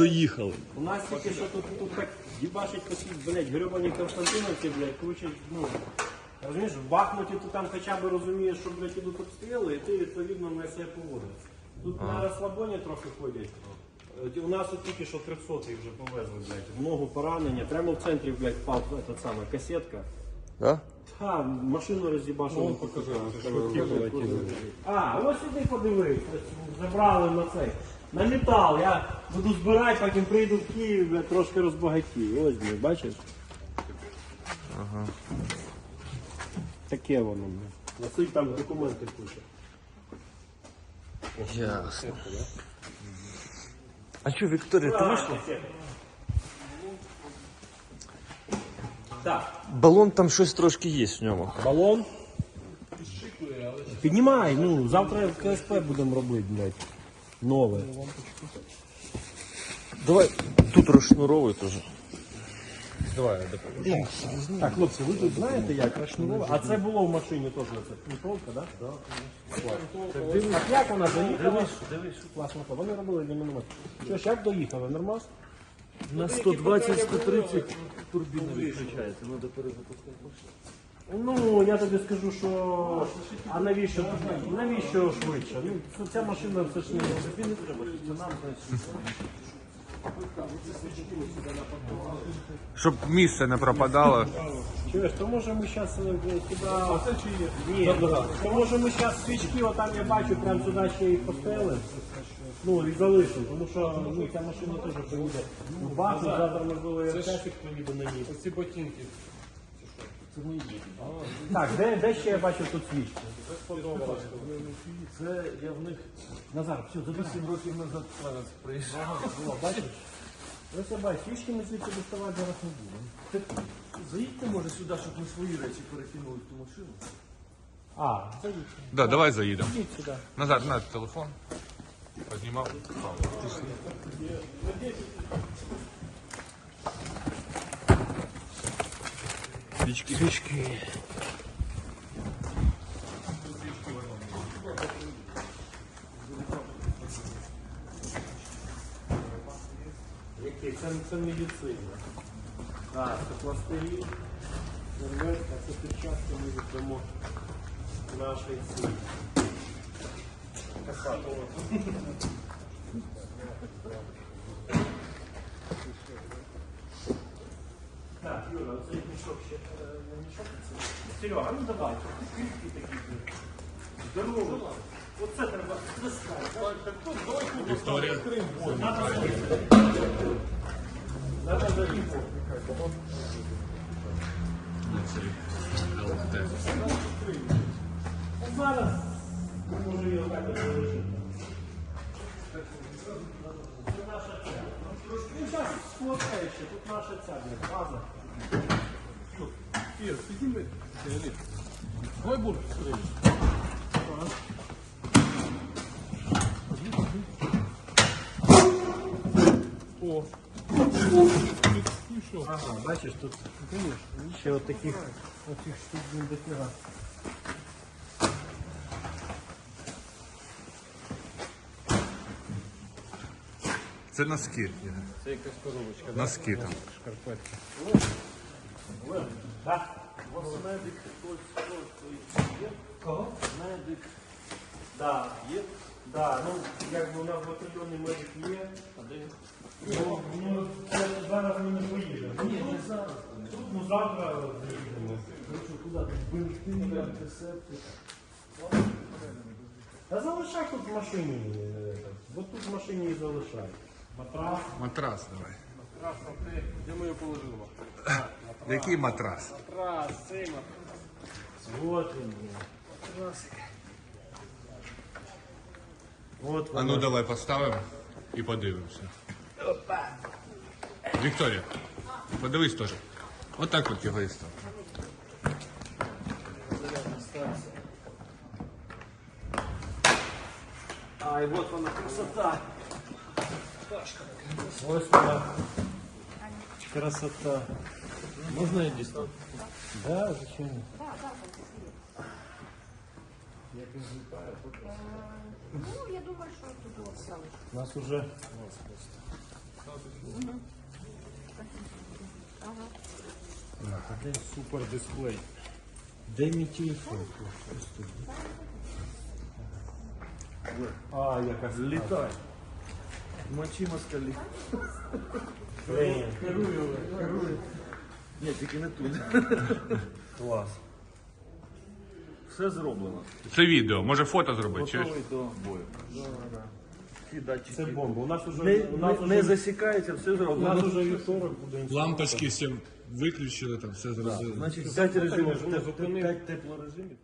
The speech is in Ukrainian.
доїхали. У нас тільки що тут, тут так їбашить по цій, блядь, гребані Константиновці, блядь, кручать, ну, розумієш, в Бахмуті ти там хоча б розумієш, що, блядь, ідуть обстріли, і ти відповідно на себе поводиш. Тут на розслабоні трохи ходять. Е, У нас от тільки що 300 їх вже повезли, блядь, в ногу поранення, прямо в центрі, блядь, впав этот самий, касетка. Да? Та, машину роз'їбашили. Ну, покажи, А, ось сюди подивись. ось Забрали на цей. На метал. Я буду збирати, потім прийду в Київ, бля, трошки розбагатію. Ось, бля, бачиш? Ага. Таке воно. бля. Носить там документи куча. Ясно. А що, Вікторія, ти вийшла? Так, Балон там щось трошки є в ньому. балон. Піднімай, ну, завтра в КСП будемо робити, блядь. Нове. Давай тут розшнуровуй теж. Так, хлопці, ви тут знаєте, як розшнуровано? А це було в машині теж, це пінтовка, так? Так, так як вона доїхала? Дивись, дивись. Класно, вони робили для міномет. Що ж, як доїхали? Нормас? На 120-130 турбіна відключається, треба перезапускати. Ну, я тобі скажу, що... А навіщо? Навіщо швидше? Ну, ця машина все ж не... Тобі не треба, це нам, значить. Щоб місце не пропадало. Чуєш, то може ми зараз сюди... А чи є? Ні, то може ми зараз свічки, отам я бачу, прямо сюди ще їх постелимо. Ну, і залишимо, тому що ну, ця машина теж поїде. Ну, бахну, завтра, можливо, і Аркасик поїде на ній. Ці ботинки. Так, де, де ще я бачив тут свічки? Це я в них Назар, все, за 7 років назад приїжджав. бачиш? Ось я бачу, свічки ми звідси доставати зараз не будемо. Заїдьте, може, сюди, щоб ми свої речі перекинули в ту машину. А, заїдь, Да, давай заїдемо. йдіть сюди. Назад на телефон. Познімав. Свічки. Свічки. Який? Це, це медицина. Так, це пластирі, серветка, це перчатки ми віддамо нашій цій. Касатова. Серега, ну давай, кільки такі. Здорово. Оце треба. Вікторія. Треба заїхати. Зараз може його так залишити. Це наша ця. Ну, зараз сфоткає ще, тут наша ця, база. Ір, підніми. Давай бур. О. Ага, бачиш, тут ще от таких, штук не дофіга. Це носки. Це якась коробочка. Носки там. Шкарпетки. Так? Медик хтось, хтось є. Кого? Медик Да. є. Да, ну якби у нас батальйонний медик є. А де? Ну, ну, це зараз ми не поїдемо. Ні, не зараз. Ну завтра заїдемо. Короче, куди? Бинти, антисептик. Та залишай тут в машині. е, От тут в машині і залишай. Матрас. Матрас давай. Раз, а ти, де ми його положили? Який матрас? Раз, цей Вот він. блін. От А ну давай поставимо і подивимося. Вікторія, подивись теж. Отак от його і став. Ай, вот вона красота. Ось вона. Красота. Можна я дістану? Да, звичайно. Ну, я думаю, що тут от залишиться. У нас уже А де супер дисплей? Де мій телефон? А, яка Літай. Мочи москалі. Блін, Ні, тільки не тут. клас. Все зроблено. Це відео, може фото зробити. Чи? Готовий до бою. Датчики. Це бомба. У нас уже, Не, у нас не, уже, засікається, все у нас зроблено. уже вівторок буде Лампочки всі виключили, там все зробили. Значить, 5 режимів, Зупинив. 5 теплорежимів.